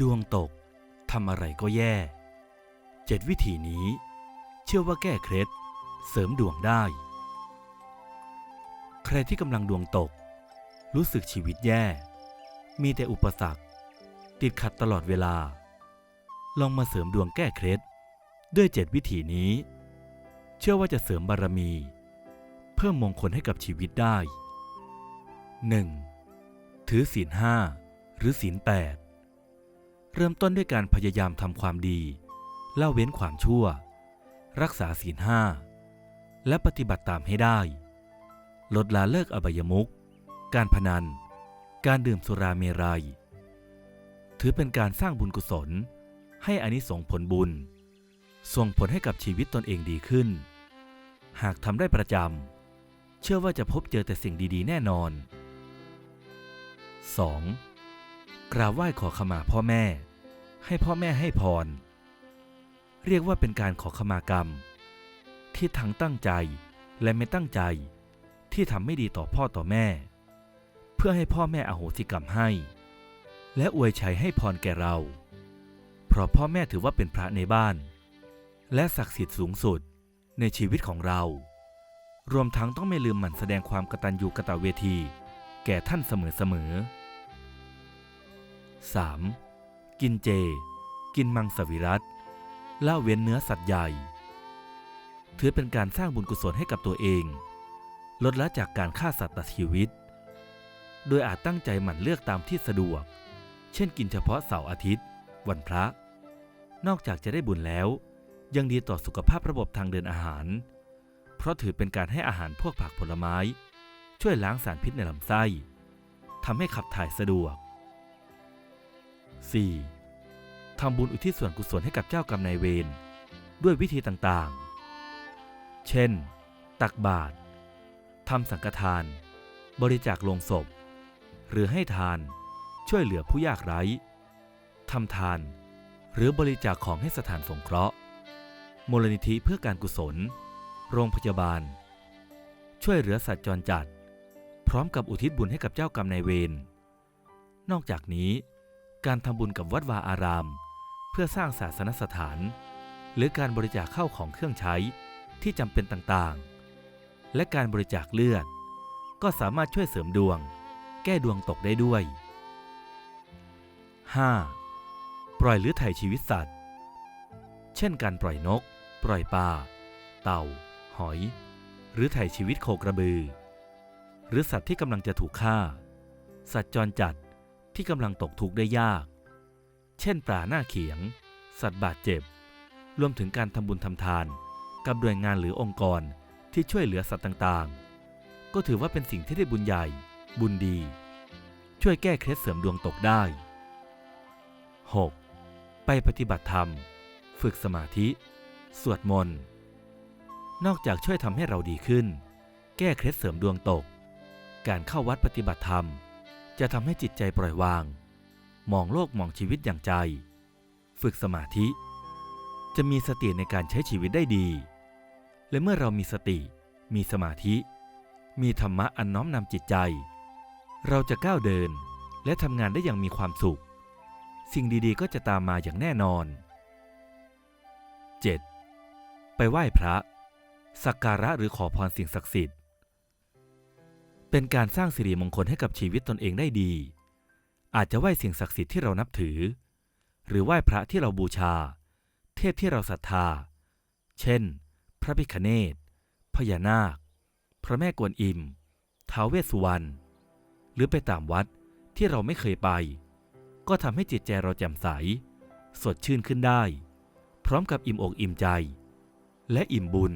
ดวงตกทำอะไรก็แย่ เจ็ดวิธีนี้ เชื่อว่าแก้เคล็ดเสริมดวงได้ ใครที่กำลังดวงตก รู้สึกชีวิตแย่ มีแต่อุปสรรค ติดขัดตลอดเวลา ลองมาเสริมดวงแก้เคล็ดด้วยเจ็ดวิธีนี้ เชื่อว่าจะเสริมบารมี เพิ่มมงคลให้กับชีวิตได้ 1. ถือศีลห้าหรือศีลแปด เริ่มต้นด้วยการพยายามทำความดีละเว้นความชั่ว รักษาศีลห้า และปฏิบัติตามให้ได้ ลดละเลิกอบายมุขการพนัน การดื่มสุราเมรัย ถือเป็นการสร้างบุญกุศล ให้อานิสงส์ผลบุญ ส่งผลให้กับชีวิตตนเองดีขึ้น หากทำได้ประจำ เชื่อว่าจะพบเจอแต่สิ่งดีๆ แน่นอน 2. กราบไหว้ขอขมาพ่อแม่ ให้พ่อแม่ให้พร เรียกว่าเป็นการขอขมากรรม ที่ทั้งตั้งใจและไม่ตั้งใจที่ทำไม่ดีต่อพ่อต่อแม่ เพื่อให้พ่อแม่อโหสิกรรมให้ และอวยชัยให้พรแก่เรา เพราะพ่อแม่ถือว่าเป็นพระในบ้าน และศักดิ์สิทธิ์สูงสุดในชีวิตของเรา รวมทั้งต้องไม่ลืมหมั่นแสดงความกตัญญูกตเวที แก่ท่านเสมอๆ 3. กินเจ กินมังสวิรัตละเว้นเนื้อสัตว์ใหญ่ ถือเป็นการสร้างบุญกุศลให้กับตัวเอง ลดละจากการฆ่าสัตว์ตัดชีวิต โดยอาจตั้งใจหมั่นเลือกตามที่สะดวก เช่นกินเฉพาะเสาร์อาทิตย์ วันพระ นอกจากจะได้บุญแล้ว ยังดีต่อสุขภาพระบบทางเดินอาหาร เพราะถือเป็นการให้อาหารพวกผักผลไม้ ช่วยล้างสารพิษในลำไส้ทำให้ขับถ่ายสะดวก 4. ทำบุญอุทิศส่วนกุศลให้กับเจ้ากรรมนายเวรด้วยวิธีต่างๆ เช่น ตักบาตรทำสังฆทาน บริจาคลงศพ หรือให้ทานช่วยเหลือผู้ยากไร้ทำทาน หรือบริจาคของให้สถานสงเคราะห์มูลนิธิเพื่อการกุศล โรงพยาบาล ช่วยเหลือสัตว์จรจัด พร้อมกับอุทิศบุญให้กับเจ้ากรรมนายเวรนอกจากนี้ การทำบุญกับวัดวาอาราม เพื่อสร้างศาสนสถาน หรือการบริจาคเข้าของเครื่องใช้ที่จำเป็นต่างๆ และการบริจาคเลือด ก็สามารถช่วยเสริมดวง แก้ดวงตกได้ด้วย 5. ปล่อยหรือไถ่ชีวิตสัตว์ เช่นการปล่อยนก ปล่อยปลา เต่า หอย หรือไถ่ชีวิตโคกระบือ หรือสัตว์ที่กำลังจะถูกฆ่า สัตว์จรจัด ที่กำลังตกทุกข์ได้ยาก เช่นปลาหน้าเขียง สัตว์บาดเจ็บ รวมถึงการทำบุญทำทาน กับหน่วยงานหรือองค์กรที่ช่วยเหลือสัตว์ต่างๆ ก็ถือว่าเป็นสิ่งที่ได้บุญใหญ่ บุญดี ช่วยแก้เคล็ดเสริมดวงตกได้ 6. ไปปฏิบัติธรรม ฝึกสมาธิ สวดมนต์ นอกจากช่วยทำให้เราดีขึ้น แก้เคล็ดเสริมดวงตก การเข้าวัดปฏิบัติธรรม จะทำให้จิตใจปล่อยวาง มองโลกมองชีวิตอย่างใจ ฝึกสมาธิ จะมีสติในการใช้ชีวิตได้ดี และเมื่อเรามีสติ มีสมาธิ มีธรรมะอันน้อมนำจิตใจ เราจะก้าวเดินและทำงานได้อย่างมีความสุข สิ่งดีๆก็จะตามมาอย่างแน่นอน 7. ไปไหว้พระ สักการะหรือขอพรสิ่งศักดิ์สิทธิ์ เป็นการสร้างสิริมงคลให้กับชีวิตตนเองได้ดี อาจจะไหว้สิ่งศักดิ์สิทธิ์ที่เรานับถือ หรือไหว้พระที่เราบูชา เทพที่เราศรัทธา เช่น พระพิคเนศพญานาค พระแม่กวนอิมท้าวเวสสุวรรณ หรือไปตามวัดที่เราไม่เคยไป ก็ทำให้จิตใจเราแจ่มใส สดชื่นขึ้นได้ พร้อมกับอิ่มอกอิ่มใจ และอิ่มบุญ